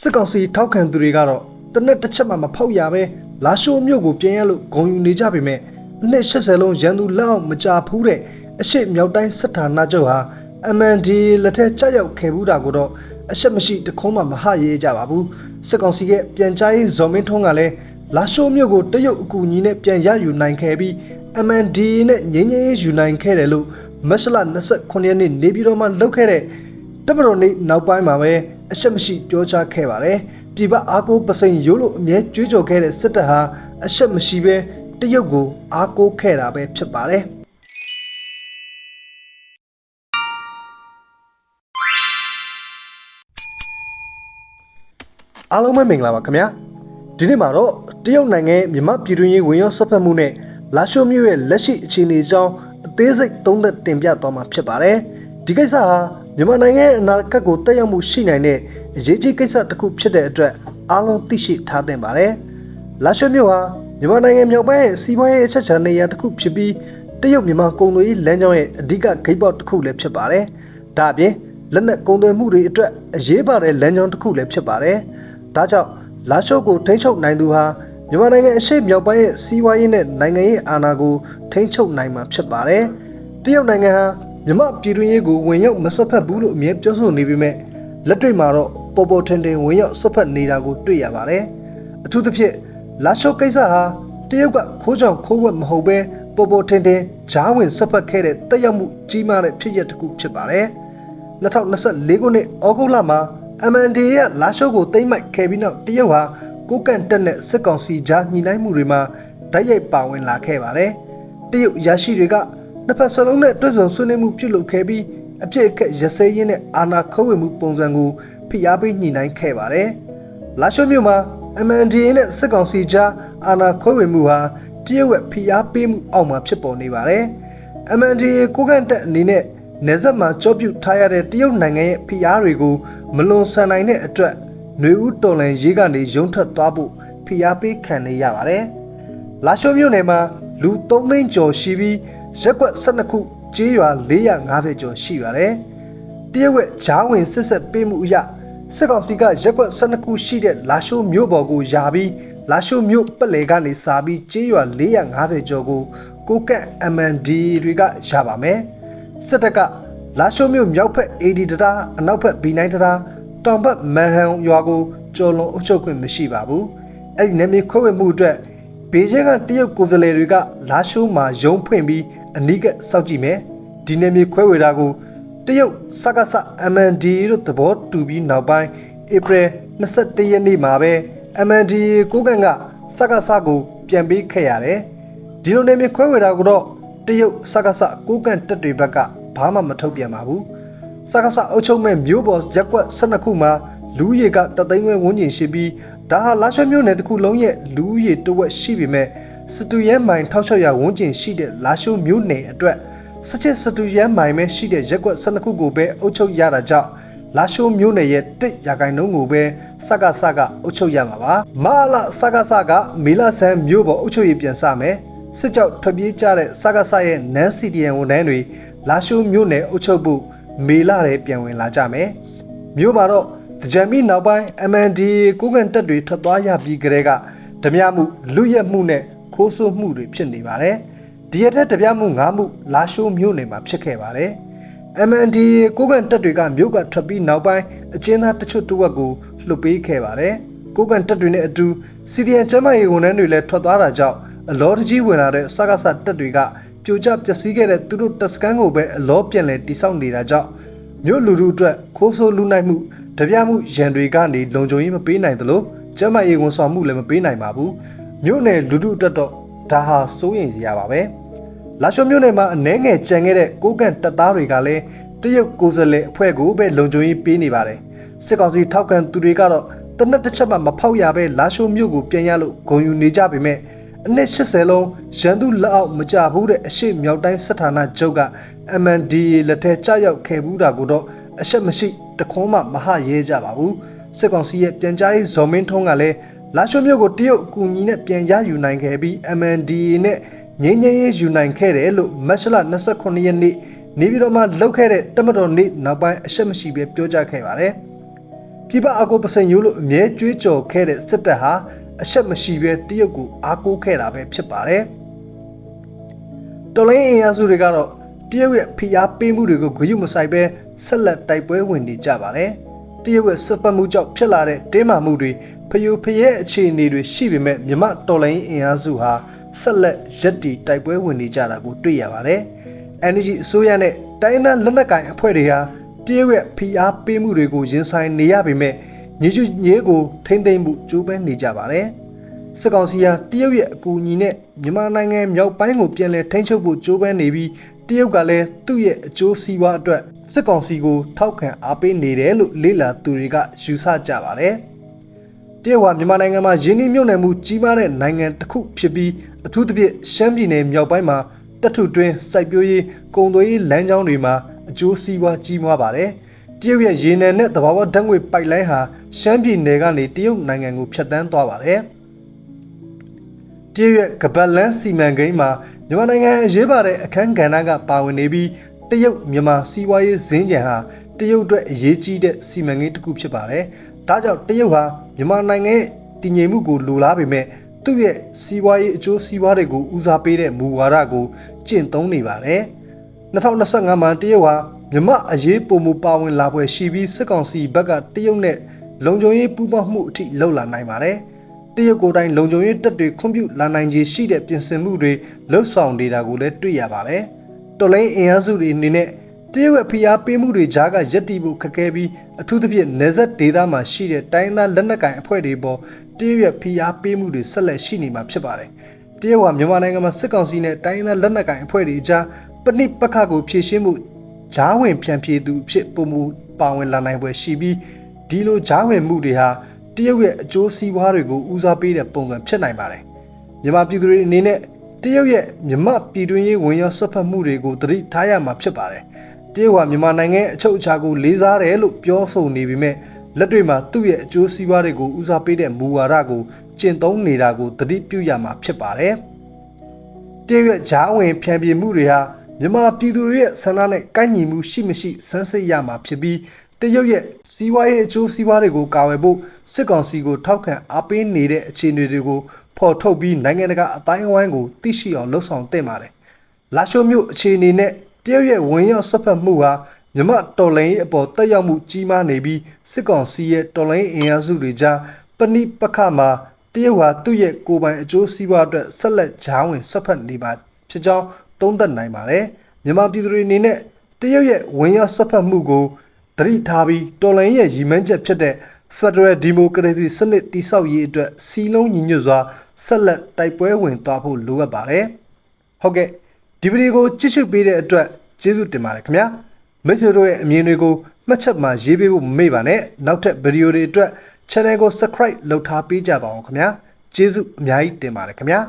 စစ်ကောင်စီထောက်ခံသူတွေကတော့တနက်တစ်ချက်မှမဖောက်ရပဲလာရှိုးမြို့ကိုပြင်ရလို့ဂုံယူနေကြပေမဲ့အနှစ်80လုံးရန်သူလက်အောက်မကြဖူးတဲ့အရှိမြောက်တိုင်းစစ်ဌာနချုပ်ဟာ MND လက်ထက်ကြောက်ရောက်ခဲ့ဘူးတာကိုတော့အရှက်မရှိတခုံးမှမဟရေးကြပါဘူးစစ်ကောင်စီကပြန်ကြားရေးဇော်မင်းထွန်းကလည်းလာရှိုးမြို့ကိုတရုတ်အကူအညီနဲ့ပြန်ရယူနိုင်ခဲ့ပြီး MND နဲ့ငင်းငင်းရေးယူနိုင်ခဲ့တယ်လို့မက်စလာ29ရက်နေ့နေပြည်တော်မှာလုပ်ခဲ့တဲ့ တမတော်နေ့နောက်ပိုင်းမှာပဲအရှက်မရှိပြောကြားခဲ့ပါတယ်။ပြည်ပအားကိုးပစိန်ရိုးလို့အမြဲကြွေးကြော်ခဲ့တဲ့စစ်တပ်ဟာအရှက်မရှိပဲတရုတ်ကိုအားကိုးခဲ့တာပဲဖြစ်ပါတယ်။အားလုံးပဲမင်္ဂလာပါခင်ဗျာ။ဒီနေ့မှာတော့တရုတ်နိုင်ငံရဲ့မြန်မာပြည်တွင်းရေးဝင်ရောက်ဆက်ဖက်မှုနဲ့လာရှိုးမြို့ရဲ့လက်ရှိအခြေအနေအကြောင်းအသေးစိတ်သုံးသပ်တင်ပြသွားမှာဖြစ်ပါတယ်။ဒီကိစ္စဟာ မြန်မာနိုင်ငံရဲ့အနာဂတ်ကိုတက်ရောက်မှုရှိနိုင်တဲ့အရေးကြီးကိစ္စတစ်ခုဖြစ်တဲ့အတွက်အားလုံးသိရှိထားသင့်ပါတယ်။လာရှိုးမြို့ဟာမြန်မာနိုင်ငံမြောက်ပိုင်းရဲ့စီးပွားရေးအချက်ချာနေရာတစ်ခုဖြစ်ပြီးတရုတ်မြန်မာကုန်သွယ်ရေးလမ်းကြောင်းရဲ့အဓိကဂိတ်ပေါက်တစ်ခုလည်းဖြစ်ပါတယ်။ဒါအပြင်လက်နက်ကုန်သွယ်မှုတွေအတွက်အရေးပါတဲ့လမ်းကြောင်းတစ်ခုလည်းဖြစ်ပါတယ်။ဒါကြောင့်လာရှိုးကိုထိန်းချုပ်နိုင်သူဟာမြန်မာနိုင်ငံအရှေ့မြောက်ပိုင်းရဲ့စီးပွားရေးနဲ့နိုင်ငံရေးအာဏာကိုထိန်းချုပ်နိုင်မှာဖြစ်ပါတယ်။တရုတ်နိုင်ငံဟာ မြန်မာပြည်တွင်းရေးကိုဝင်ရောက်မဆွတ်ဖက်ဘူးလို့အမြဲပြောဆိုနေပေမဲ့လက်တွေ့မှာတော့ပေါ်ပေါ်ထင်ထင်ဝင်ရောက်ဆွတ်ဖက်နေတာကိုတွေ့ရပါတယ်။အထူးသဖြင့်လာရှိုးကိစ္စဟာတရုတ်ကခိုးကြောင်ခိုးဝက်မဟုတ်ပဲပေါ်ပေါ်ထင်ထင်ဂျားဝင်ဆွတ်ဖက်ခဲ့တဲ့တက်ရောက်မှုကြီးမားတဲ့ဖြစ်ရပ်တစ်ခုဖြစ်ပါတယ်။2024ခုနှစ်ဩဂုတ်လမှာ MND ရဲ့လာရှိုးကိုတိမ့်မိုက်ခဲ့ပြီးနောက်တရုတ်ဟာကိုကန့်တက်တဲ့စစ်ကောင်စီကြားညှိနှိုင်းမှုတွေမှာဓာတ်ရိုက်ပါဝင်လာခဲ့ပါတယ်။တရုတ်ရရှိတွေက နှစ်ဖက်စလုံးနဲ့တွဲဆုံဆွေးနွေးမှုပြုလုပ်ခဲ့ပြီးအပြစ်အခက်ရစဲရင်းနဲ့အာဏာခိုးဝင်မှုပုံစံကိုဖိအားပေးညှိနှိုင်းခဲ့ပါတယ်။လာရှိုးမြို့မှာ MNDA နဲ့စစ်ကောင်စီကြားအာဏာခိုးဝင်မှုဟာတရုတ်ရဲ့ဖိအားပေးမှုအောက်မှာဖြစ်ပေါ်နေပါတယ်။ MNDA ကိုကန့်တက်အနေနဲ့နေဆက်မှာကြောပြုတ်ထားရတဲ့တရုတ်နိုင်ငံရဲ့ဖိအားတွေကိုမလွန်ဆန်နိုင်တဲ့အတွက်ຫນွေဦးတော်လန်ရေးကနေရုံထွက်သွားဖို့ဖိအားပေးခံနေရပါတယ်။လာရှိုးမြို့နယ်မှာလူ3သိန်းကျော်ရှိပြီး ရက်ကွက်12ခုကျေးရွာ450ကျော်ရှိပါတယ်။တရုတ်ရဲ့ဂျားဝင်စစ်ဆက်ပေးမှုအရစစ်ကောင်စီကရက်ကွက်12ခုရှိတဲ့လာရှိုးမြို့ပေါ်ကိုယာပြီးလာရှိုးမြို့ပတ်လည်ကနေစာပြီးကျေးရွာ450ကျော်ကိုကိုကန့် MND တွေကရပါမယ်။စစ်တပ်ကလာရှိုးမြို့မြောက်ဖက် AD တရာအနောက်ဖက် B9 တရာတောင်ဘက်မန်ဟန်ရွာကိုကျော်လွန်အုပ်ချုပ်ခွင့်မရှိပါဘူး။အဲ့ဒီနယ်မြေခွဲဝေမှုအတွက် ဘေကျင်းကတရုတ်ကိုယ်စားလှယ်တွေကလာရှိုးမှာရုံးဖွင့်ပြီးအနီးကစောင့်ကြည့်မယ်။ဒီနယ်မြေခွဲဝေတာကိုတရုတ်စကားဆ MND တို့သဘောတူပြီးနောက်ပိုင်းဧပြီ21ရက်နေ့မှာပဲ MND ကိုကန်ကစကားဆကိုပြန်ပေးခဲ့ရတယ်။ဒီလိုနယ်မြေခွဲဝေတာကိုတော့တရုတ်စကားဆကိုကန်တက်တွေဘက်ကဘာမှမထုတ်ပြန်ပါဘူး။စကားဆအုပ်ချုပ်မဲ့မြို့ပေါ်ရက်ကွက်12ခုမှာလူဦးရေကတသိန်းဝန်းဝန်းကျင်ရှိပြီး ဒါဟာလာရွှေမြို့နယ်တစ်ခုလုံးရဲ့လူဦးရေတဝက်ရှိပေမဲ့စတူရဲမိုင်1600ဝန်းကျင်ရှိတဲ့လာရှိုးမြို့နယ်အတွက်စချစ်စတူရဲမိုင်ပဲရှိတဲ့ရက်ကွက်12ခုကိုပဲအုပ်ချုပ်ရတာကြောင့်လာရှိုးမြို့နယ်ရဲ့တစ်ရာခိုင်နှုန်းကိုပဲစကစကအုပ်ချုပ်ရမှာပါမာလာစကစကမေလာဆန်မြို့ပေါ်အုပ်ချုပ်ရေးပြန်စမယ်စစ်ကြောက်ထွက်ပြေးကြတဲ့စကစရဲ့နန်းစီဒီယန်ဝန်ထမ်းတွေလာရှိုးမြို့နယ်အုပ်ချုပ်ဖို့မေလာတဲ့ပြန်ဝင်လာကြမယ်မြို့မှာတော့ တကြံမီနောက်ပိုင်း MND ကိုကန်တက်တွေထွက်သွားရပြီးကြတဲ့ကဓမြမှုလူရက်မှုနဲ့ခိုးဆိုးမှုတွေဖြစ်နေပါတယ်ဒီရက်ထက်ဓမြမှု၅မှုလာရှိုးမြို့နယ်မှာဖြစ်ခဲ့ပါတယ် MND ကိုကန်တက်တွေကမြို့ကထွက်ပြီးနောက်ပိုင်းအကျဉ်းသားတချို့တဝက်ကိုလှုပ်ပေးခဲ့ပါတယ်ကိုကန်တက်တွေနဲ့အတူစီဒီယန်ကျမ်းမာရေးဝန်ထမ်းတွေလည်းထွက်သွားတာကြောင့်အလောတကြီးဝင်လာတဲ့စကားဆတက်တွေကပြိုကျပျက်စီးခဲ့တဲ့သူတို့တက်စကန်ကိုပဲအလောပြန်လည်တိစောက်နေတာကြောင့်မြို့လူထုအတွက်ခိုးဆိုးလူနိုင်မှု တပြမှုရန်တွေကနေလုံခြုံရေးမပေးနိုင်သလိုကျမ်းမာရေးဝန်ဆောင်မှုလည်းမပေးနိုင်ပါဘူးမြို့နယ်လူထုအတွက်တော့ဒါဟာစိုးရိမ်စရာပါပဲလာရှိုမြို့နယ်မှာအနှဲငယ်ကြံခဲ့တဲ့ကိုကန်တပ်သားတွေကလည်းတရုတ်ကိုယ်စားလှယ်အဖွဲ့ကိုပဲလုံခြုံရေးပေးနေပါတယ်စစ်ကောင်စီထောက်ခံသူတွေကတော့တနက်တစ်ချက်မှမဖောက်ရပဲလာရှိုမြို့ကိုပြန်ရလို့ဂုံယူနေကြပေမဲ့အနည်း80လုံးရန်သူလက်အောက်မကြဘူးတဲ့အရှိမြောက်တိုင်းစစ်ဌာနချုပ်က MNDA လက်ထက်ကြောက်ရောက်ခဲ့ဘူးတာကိုတော့ အရှက်မရှိတခွန်းမှမဟရဲကြပါဘူးစစ်ကောင်စီရဲ့ပြန်ကြားရေးဇော်မင်းထုံးကလည်းလာရှိုမြို့ကိုတရုတ်အကူအညီနဲ့ပြန်ရယူနိုင်ခဲ့ပြီး MNDA နဲ့ငင်းငင်းရေးယူနိုင်ခဲ့တယ်လို့မတ်လ29ရက်နေ့နေပြည်တော်မှာလုပ်ခဲ့တဲ့တမတော်နေ့နောက်ပိုင်းအရှက်မရှိပဲပြောကြားခဲ့ပါတယ်။ပြည်ပအကူပစံယူလို့အမြဲကြွေးကြော်ခဲ့တဲ့စစ်တပ်ဟာအဆက်မရှိဘဲတရုတ်ကိုအားကိုးခဲ့တာပဲဖြစ်ပါတယ်တော်လိုင်းအင်အားစုတွေကတော့တရုတ်ရဲ့ဖိအားပေးမှုတွေကိုဂရုမစိုက်ဘဲ ဆက်လက်တိုက်ပွဲဝင်နေကြပါတယ်တရုတ်ရဲ့စစ်ပတ်မှုကြောင့်ဖြစ်လာတဲ့တင်းမာမှုတွေဖျို့ဖျဲအခြေအနေတွေရှိပေမဲ့မြမတော်လိုင်းအင်အားစုဟာဆက်လက်ရက်တီတိုက်ပွဲဝင်နေကြတာကိုတွေ့ရပါတယ် energy အစိုးရနဲ့တိုင်းဒေသလက်နက်ကိုင်အဖွဲ့တွေဟာတရုတ်ရဲ့ဖိအားပေးမှုတွေကိုရင်ဆိုင်နေရပေမဲ့ညီကျွညေးကိုထိမ့်သိမ့်မှုကြိုးပမ်းနေကြပါတယ်။စစ်ကောင်စီဟာတရုတ်ရဲ့အကူအညီနဲ့မြန်မာနိုင်ငံမြောက်ပိုင်းကိုပြန်လည်ထိန်းချုပ်ဖို့ကြိုးပမ်းနေပြီးတရုတ်ကလည်းသူ့ရဲ့အကျိုးစီးပွားအတွက် စစ်ကောင်စီကိုထောက်ခံအားပေးနေတယ်လို့လေ့လာသူတွေကယူဆကြပါတယ်။တရုတ်ဟာမြန်မာနိုင်ငံမှာယင်းနှိမ့်မြုပ်နှံမှုကြီးမားတဲ့နိုင်ငံတစ်ခုဖြစ်ပြီးအထူးသဖြင့်ရှမ်းပြည်နယ်မြောက်ပိုင်းမှာတပ်ထုတွင်းစိုက်ပျိုးရေးကုန်သွယ်ရေးလမ်းကြောင်းတွေမှာအကျိုးစီးပွားကြီးမားပါတယ်။တရုတ်ရဲ့ရေနံနဲ့သဘာဝဓာတ်ငွေပိုက်လိုင်းဟာရှမ်းပြည်နယ်ကနေတရုတ်နိုင်ငံကိုဖြတ်တန်းသွားပါတယ်။တရုတ်ရဲ့ကပတ်လန်းစီမံကိန်းမှာမြန်မာနိုင်ငံအရေးပါတဲ့အခန်းကဏ္ဍကပါဝင်နေပြီး တရုတ်မြန်မာစီးပွားရေးဇင်းကြံဟာတရုတ်အတွက်အရေးကြီးတဲ့စီမံကိန်းတစ်ခုဖြစ်ပါတယ်။ဒါကြောင့်တရုတ်ဟာမြန်မာနိုင်ငံရဲ့တည်ငြိမ်မှုကိုလိုလားပေမဲ့သူ့ရဲ့စီးပွားရေးအကျိုးစီးပွားတွေကိုဦးစားပေးတဲ့မူဝါဒကိုကျင့်သုံးနေပါတယ်။2025မှာတရုတ်ဟာမြန်မာအရေးပုံမူပါဝင်လာပွဲရှိပြီးစစ်ကောင်စီဘက်ကတရုတ်နဲ့လုံခြုံရေးပူးပေါင်းမှုအထိလှုပ်လာနိုင်ပါတယ်။တရုတ်ကိုယ်တိုင်လုံခြုံရေးတပ်တွေခွင့်ပြုလာနိုင်ခြေရှိတဲ့ပြင်ဆင်မှုတွေလှုပ်ဆောင်နေတာကိုလည်းတွေ့ရပါတယ်။ တော်လိုင်းအင်အားစုတွေအနေနဲ့တရုတ်ရဲ့ဖိအားပေးမှုတွေကြားကရက်တီဖို့ခက်ခဲပြီးအထူးသဖြင့်နေဆက်ဒေသမှာရှိတဲ့တိုင်းသားလက်နက်ကိုင်အဖွဲ့တွေပေါ်တရုတ်ရဲ့ဖိအားပေးမှုတွေဆက်လက်ရှိနေမှာဖြစ်ပါတယ်။တရုတ်ကမြန်မာနိုင်ငံမှာစစ်ကောင်စီနဲ့တိုင်းသားလက်နက်ကိုင်အဖွဲ့တွေကြားပဏိပက္ခကိုဖြေရှင်းမှုဂျားဝင်ဖြန့်ဖြေသူအဖြစ်ပုံမူပါဝင်လာနိုင်ပွဲရှိပြီးဒီလိုဂျားဝင်မှုတွေဟာတရုတ်ရဲ့အကျိုးစီးပွားတွေကိုဦးစားပေးတဲ့ပုံစံဖြစ်နိုင်ပါတယ်။မြန်မာပြည်သူတွေအနေနဲ့ တရုတ်ရဲ့မြမပြည်တွင်းရေးဝင်ရောက်ဆွတ်ဖက်မှုတွေကိုသတိထားရမှာဖြစ်ပါတယ်။တရုတ်ဟာမြန်မာနိုင်ငံရဲ့အချုပ်အခြာကိုလေးစားတယ်လို့ပြောဆိုနေပေမဲ့လက်တွေ့မှာသူ့ရဲ့အကျိုးစီးပွားတွေကိုဦးစားပေးတဲ့မူဝါဒကိုကျင့်သုံးနေတာကိုသတိပြုရမှာဖြစ်ပါတယ်။တရုတ်ရဲ့ဂျားဝင်ဖြန့်ပြေမှုတွေဟာမြန်မာပြည်သူတွေရဲ့ဆန္ဒနဲ့ကိုက်ညီမှုရှိမရှိစမ်းစစ်ရမှာဖြစ်ပြီး တရုတ်ရဲ့စီးပွားရေးအကျိုးစီးပွားတွေကိုကာဝယ်ဖို့စစ်ကောင်စီကိုထောက်ခံအားပေးနေတဲ့အခြေအနေတွေကိုဖော်ထုတ်ပြီးနိုင်ငံတကာအတိုင်းအဝိုင်းကိုသိရှိအောင်လှုံ့ဆော်တင်ပါတယ်။လာရှိုမြို့အခြေအနေနဲ့တရုတ်ရဲ့ဝင်ရောက်ဆွတ်ဖက်မှုဟာမြမတော်လိုင်းရေးအပေါ်တက်ရောက်မှုကြီးမားနေပြီးစစ်ကောင်စီရဲ့တော်လိုင်းအင်အားစုတွေကြားပဏိပက္ခမှာတရုတ်ဟာသူ့ရဲ့ကိုယ်ပိုင်အကျိုးစီးပွားအတွက်ဆက်လက်ဂျားဝင်ဆွတ်ဖက်နေပါဖြစ်ကြောင်းသုံးသပ်နိုင်ပါတယ်။မြန်မာပြည်သူတွေအနေနဲ့တရုတ်ရဲ့ဝင်ရောက်ဆွတ်ဖက်မှုကို သတိထားပြီးတော်လိုင်းရဲ့ရည်မှန်းချက်ဖြစ်တဲ့ Federal Democracy စနစ်တိဆောက်ရေးအတွက်စီလုံးညီညွတ်စွာဆက်လက်တိုက်ပွဲဝင်သွားဖို့လိုအပ်ပါတယ်။ဟုတ်ကဲ့ဒီဗီဒီယိုကိုကြည့်ရှုပေးတဲ့အတွက်ကျေးဇူးတင်ပါတယ်ခင်ဗျာမိတ်ဆွေတို့ရဲ့အမြင်တွေကိုမှတ်ချက်မှာရေးပေးဖို့မမေ့ပါနဲ့နောက်ထပ်ဗီဒီယိုတွေအတွက် channel ကို subscribe လုပ်ထားပေးကြပါအောင်ခင်ဗျာကျေးဇူးအများကြီးတင်ပါတယ်ခင်ဗျာ